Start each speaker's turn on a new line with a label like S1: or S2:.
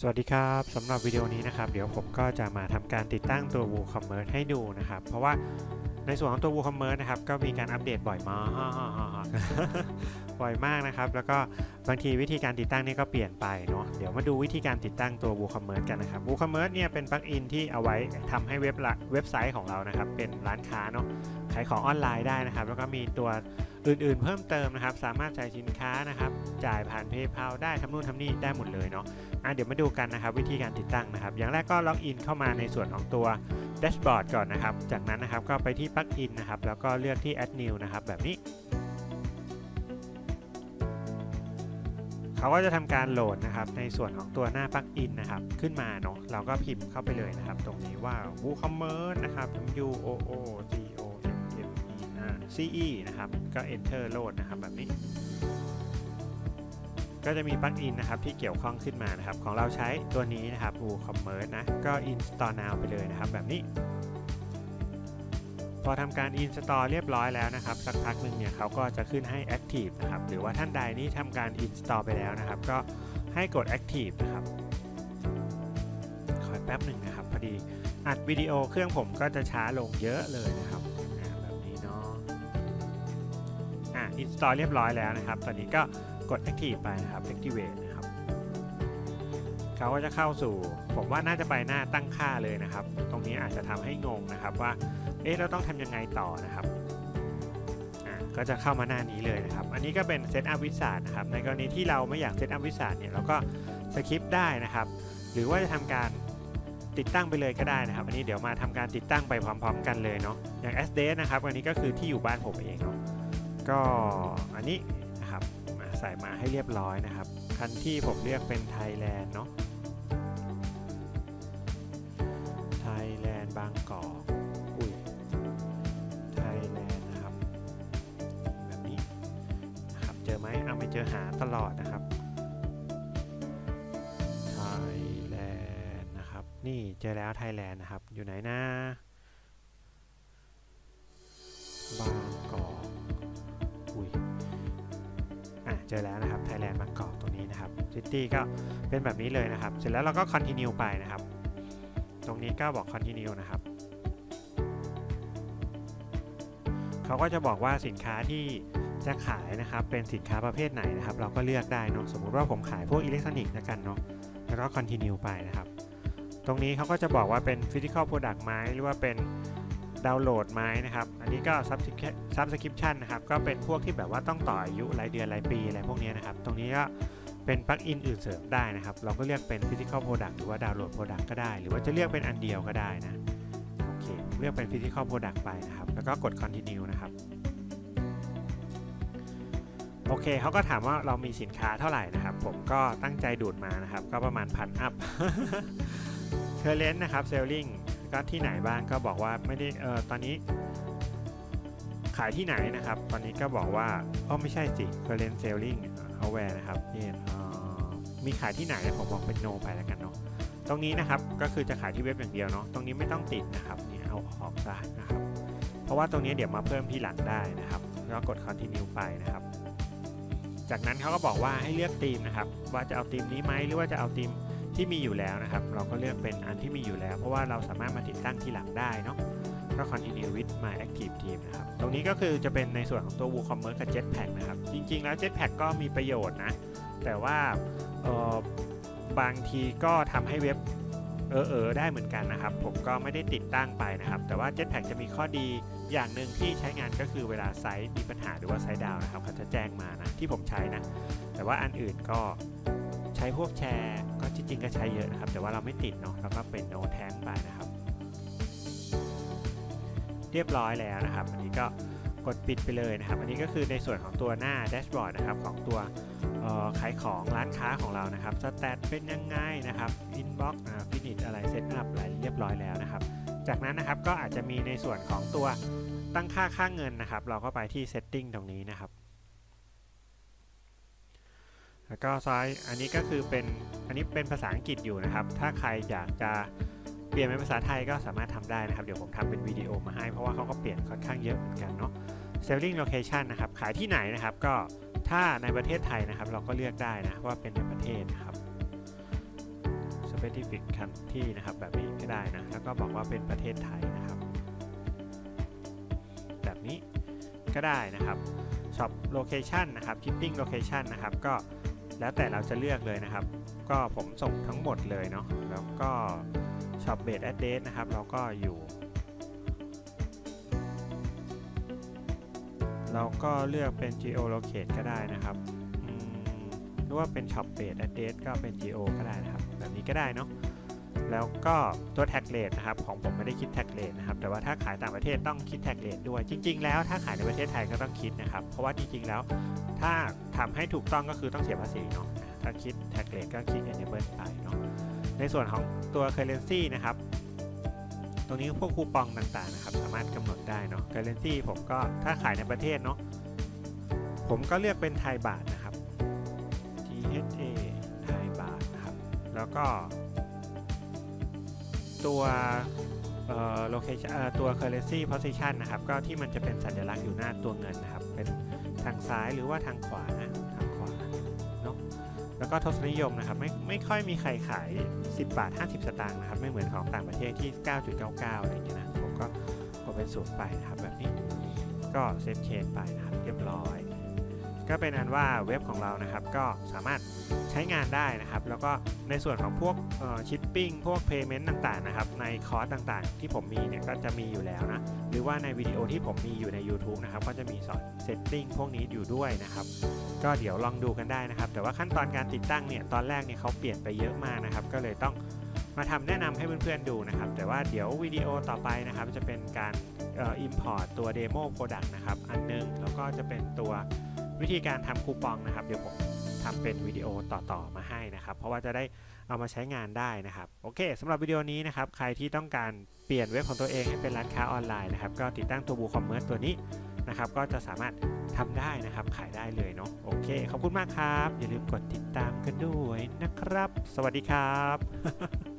S1: สวัสดีครับสำหรับวิดีโอนี้นะครับเดี๋ยวผมก็จะมาทำการติดตั้งตัว WooCommerce ให้ดูนะครับ เพราะว่าในส่วนของตัว WooCommerce นะครับก็มีการอัปเดตบ่อยมากบ่อยมากนะครับ แล้วก็บางทีวิธีการติดตั้งนี่ก็เปลี่ยนไปเนาะเดี๋ยวมาดูวิธีการติดตั้งตัว WooCommerce กันนะครับ WooCommerce เนี่ยเป็นปลั๊กอินที่เอาไว้ทำให้เว็บละเว็บไซต์ของเรานะครับเป็นร้านค้าเนาะขายของออนไลน์ได้นะครับ แล้วก็มีตัว อื่นๆ เพิ่มเติมนะครับ สามารถจ่ายสินค้านะครับ จ่ายผ่าน PayPal ได้ทำนู่นทำนี่ได้หมดเลยเนาะอะเดี๋ยวมาดูกันนะครับ วิธีการติดตั้งนะครับ อย่างแรกก็ล็อกอินเข้ามาในส่วนของตัวแดชบอร์ดก่อนนะครับ จากนั้นนะครับก็ไปที่ปลั๊กอินนะครับ แล้วก็เลือกที่ add new นะครับ แบบนี้เขาก็จะทำการโหลดนะครับในส่วนของตัวหน้าปลั๊กอินนะครับขึ้นมาเนาะเราก็พิมพ์เข้าไปเลยนะครับ ตรงนี้ว่า WooCommerce นะครับ U O O C O M M C E นะครับ ก็ enter โหลดนะครับแบบนี้ ก็จะมีปลั๊กอินนะครับที่เกี่ยวข้องขึ้นมานะครับ ของเราใช้ตัวนี้นะครับ WooCommerce นะ ก็ install now ไปเลยนะครับแบบนี้ พอทำการ install เรียบร้อยแล้วนะครับ สักพักหนึ่งเนี่ยเขาก็จะขึ้นให้ active นะครับ หรือว่าท่านใดนี่ทำการ install ไปแล้วนะครับ ก็ให้กด active นะครับคอยแป๊บหนึ่งนะครับพอดีอัดวิดีโอเครื่องผมก็จะช้าลงเยอะเลยนะครับ install เรียบร้อยแล้วนะครับ ตอนนี้ก็กด active ไปนะครับ activate นะครับเขาก็จะเข้าสู่ ผมว่าน่าจะไปหน้าตั้งค่าเลยนะครับ ตรงนี้อาจจะทำให้งงนะครับว่า เอ๊ะ เราต้องทำยังไงต่อนะครับอ่าก็จะเข้ามาหน้านี้เลยนะครับ อันนี้ก็เป็น set up วิสาดนะครับ ในกรณีที่เราไม่อยาก set up วิสาดเนี่ย เราก็สคิปได้นะครับ หรือว่าจะทำการติดตั้งไปเลยก็ได้นะครับ อันนี้เดี๋ยวมาทำการติดตั้งไปพร้อม ๆ กันเลยเนาะ อย่าง SD นะครับ อันนี้ก็คือที่อยู่บ้านผมเองเนาะ ก็อันนี้นะครับมาใส่มาให้เรียบร้อยนะครับ คันที่ผมเลือกเป็นไทยแลนด์เนาะไทยแลนด์บางกอกอุ้ยไทยแลนด์นะครับ แบบนี้นะครับ เจอไหมเอาไม่เจอหาตลอดนะครับไทยแลนด์นะครับ นี่เจอแล้วไทยแลนด์นะครับ อยู่ไหนนะบาง เจอแล้วนะครับไทยแลนด์บางกอกตรงนี้นะครับซิตี้ก็เป็นแบบนี้เลยนะครับ เสร็จแล้วเราก็ continue ไปนะครับ ตรงนี้ก็บอก continue นะครับเขาก็จะบอกว่าสินค้าที่จะขายนะครับเป็นสินค้าประเภทไหนนะครับ เราก็เลือกได้เนาะสมมุติว่าผมขายพวกอิเล็กทรอนิกส์แล้วกันเนาะแล้วก็ continue ไปนะครับ ตรงนี้เขาก็จะบอกว่าเป็น physical product ไหมหรือว่าเป็น ดาวน์โหลดไหมนะครับ อันนี้ก็ subscription นะครับ ก็เป็นพวกที่แบบว่าต้องต่ออายุรายเดือนรายปีอะไรพวกนี้นะครับ ตรงนี้ก็เป็นปลั๊กอินอื่นเสริมได้นะครับ เราก็เลือกเป็น physical product หรือว่าดาวน์โหลด product ก็ได้ หรือว่าจะเลือกเป็นอันเดียวก็ได้นะ โอเค เลือกเป็น physical product ไปนะครับ แล้วก็กด continue นะครับ โอเค เขาก็ถามว่าเรามีสินค้าเท่าไหร่นะครับ ผมก็ตั้งใจดูดมานะครับ ก็ประมาณพันอัพ current นะครับ selling ก็ที่ไหนบ้างก็บอกว่าไม่ได้เออตอนนี้ ขายที่ไหนนะครับ ตอนนี้ก็บอกว่าอ๋อไม่ใช่สิ current selling aware นะครับนี่เอ่อมีขายที่ไหนผมบอกเป็น no ไปแล้วกันเนาะตรงนี้นะครับก็คือจะขายที่เว็บอย่างเดียวเนาะตรงนี้ไม่ต้องติดนะครับเนี่เอาออกซะนะครับ เพราะว่าตรงนี้เดี๋ยวมาเพิ่มที่หลังได้นะครับแล้วกด continue ไปนะครับ จากนั้นเขาก็บอกว่าให้เลือกธีมนะครับ ว่าจะเอาธีมนี้ไหมหรือว่าจะเอาธีม ที่มีอยู่แล้วนะครับ เราก็เลือกเป็นอันที่มีอยู่แล้ว เพราะว่าเราสามารถมาติดตั้งทีหลังได้เนาะก็ continue with my active team นะครับ ตรงนี้ก็คือจะเป็นในส่วนของตัว WooCommerce กับ Jetpack นะครับ จริง ๆ แล้ว Jetpack ก็มีประโยชน์นะ แต่ว่าบางทีก็ทำให้เว็บเออเออได้เหมือนกันนะครับ ผมก็ไม่ได้ติดตั้งไปนะครับ แต่ว่า Jetpack จะมีข้อดีอย่างหนึ่งที่ใช้งานก็คือเวลาไซต์มีปัญหาหรือว่าไซต์ดาวนะครับเขาจะแจ้งมานะที่ผมใช้นะ แต่ว่าอันอื่นก็ ใช้พวกแชร์ก็จริงๆก็ใช้เยอะนะครับ แต่ว่าเราไม่ติดเนาะแล้วก็เป็นโนแทงไปนะครับ เรียบร้อยแล้วนะครับ อันนี้ก็กดปิดไปเลยนะครับ อันนี้ก็คือในส่วนของตัวหน้าแดชบอร์ดนะครับของตัวขายของร้านค้าของเรานะครับสแตทเป็นยังไงนะครับอินบ็อกซ์ฟินิชอะไรเซตอัพอะไรเรียบร้อยแล้วนะครับ จากนั้นนะครับก็อาจจะมีในส่วนของตัวตั้งค่าค่าเงินนะครับ เราก็ไปที่ setting ตรงนี้นะครับ แล้วก็ซ้ายอันนี้ก็คือเป็นอันนี้เป็นภาษาอังกฤษอยู่นะครับ ถ้าใครอยากจะเปลี่ยนเป็นภาษาไทยก็สามารถทำได้นะครับ เดี๋ยวผมทำเป็นวิดีโอมาให้ เพราะว่าเขาก็เปลี่ยนค่อนข้างเยอะเหมือนกันเนาะ selling location นะครับ ขายที่ไหนนะครับ ก็ถ้าในประเทศไทยนะครับ เราก็เลือกได้นะว่าเป็นในประเทศนะครับ specific country นะครับแบบนี้ก็ได้นะ แล้วก็บอกว่าเป็นประเทศไทยนะครับ แบบนี้ก็ได้นะครับ shop location นะครับ shipping location นะครับ ก็ แล้วแต่เราจะเลือกเลยนะครับ ก็ผมส่งทั้งหมดเลยเนาะแล้วก็ shop base address นะครับ เราก็อยู่เราก็เลือกเป็น geo locate ก็ได้นะครับหรือว่าเป็น shop base address ก็เป็น geo ก็ได้นะครับ แบบนี้ก็ได้เนาะ แล้วก็ตัว tag rate นะครับของผมไม่ได้คิด tag rate นะครับแต่ว่าถ้าขายต่างประเทศต้องคิด tag rate ด้วย จริง ๆ แล้วถ้าขายในประเทศไทยก็ต้องคิดนะครับ เพราะว่าจริงๆแล้ว ถ้าทำให้ถูกต้องก็คือต้องเสียภาษีเนาะถ้าคิด tag rate ก็คลิก enable ไปเนาะในส่วนของตัว currency นะครับ ตรงนี้พวกคูปองต่างๆนะครับ สามารถกำหนดได้เนาะ currency ผมก็ถ้าขายในประเทศเนาะผมก็เลือกเป็นไทยบาทนะครับ THA ไทยบาทนะครับ แล้วก็ ตัวเอ่อ location เอ่อตัว currency position นะครับ ก็ที่มันจะเป็นสัญลักษณ์อยู่หน้าตัวเงินนะครับ เป็นทางซ้ายหรือว่าทางขวานะทางขวาเนาะแล้วก็ทศนิยมนะครับไม่ไม่ค่อยมีใครขาย 10 บาท 50 สตางค์นะครับ ไม่เหมือนของต่างประเทศที่ 9.99 อะไรอย่างเงี้ยนะผมก็กดเป็นศูนย์ไปนะครับแบบนี้ก็เซฟเชนไปนะครับเรียบร้อย ก็เป็นอันว่าเว็บของเรานะครับ ก็สามารถ ช้งานได้นะครับ แล้วก็ในส่วนของพวกชิปปิ้งพวก Payment ต่างๆนะครับในคอร์สต่างๆ ที่ผมมีเนี่ยก็จะมีอยู่แล้วนะ หรือว่าในวิดีโอที่ผมมีอยู่ใน YouTube นะครับก็จะมีสอนเซตติ้งพวกนี้อยู่ด้วยนะครับก็เดี๋ยวลองดูกันได้นะครับ แต่ว่าขั้นตอนการติดตั้งเนี่ยตอนแรกเนี่ยเขาเปลี่ยนไปเยอะมากนะครับ ก็เลยต้องมาทำแนะนำให้เพื่อนๆดูนะครับ แต่ว่าเดี๋ยววิดีโอต่อไปนะครับจะเป็นการเอ่อ import ตัว demo product นะครับ อันนึง แล้วก็จะเป็นตัววิธีการทำคูปองนะครับ เดี๋ยวผม ทำเป็นวิดีโอต่อๆมาให้นะครับ เพราะว่าจะได้เอามาใช้งานได้นะครับ โอเคสำหรับวิดีโอนี้นะครับ ใครที่ต้องการเปลี่ยนเว็บของตัวเองให้เป็นร้านค้าออนไลน์นะครับ ก็ติดตั้งตัวบูคอมเมอร์ตัวนี้นะครับ ก็จะสามารถทำได้นะครับ ขายได้เลยเนาะ โอเค ขอบคุณมากครับ อย่าลืมกดติดตามกันด้วยนะครับ สวัสดีครับ